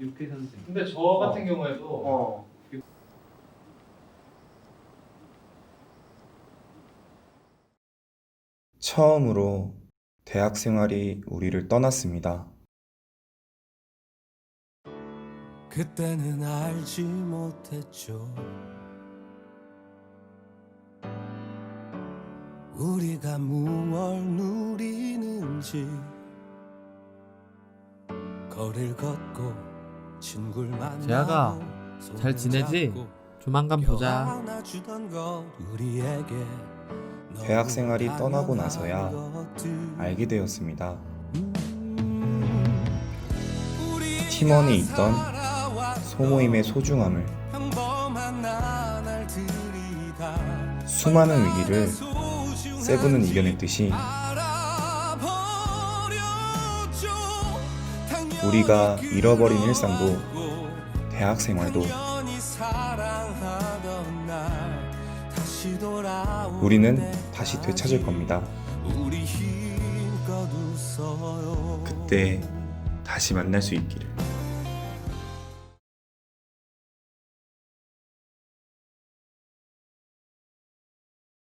육회 선생. 근데 저 같은 경우에도 어. 처음으로 대학 생활이 우리를 떠났습니다. 그때는 알지 못했죠 우리가 무얼 누리는지 거리를 걷고 친구를 만나고 재하가, 잘 지내지? 조만간 보자. 대학 생활이 떠나고 나서야. 알게 되었습니다. 팀원이 있던 소모임의 소중함을 수많은 위기를 세븐은 이겨냈듯이 우리가 잃어버린 일상도 대학 생활도 우리는 다시 되찾을 겁니다. 그때 다시 만날 수 있기를.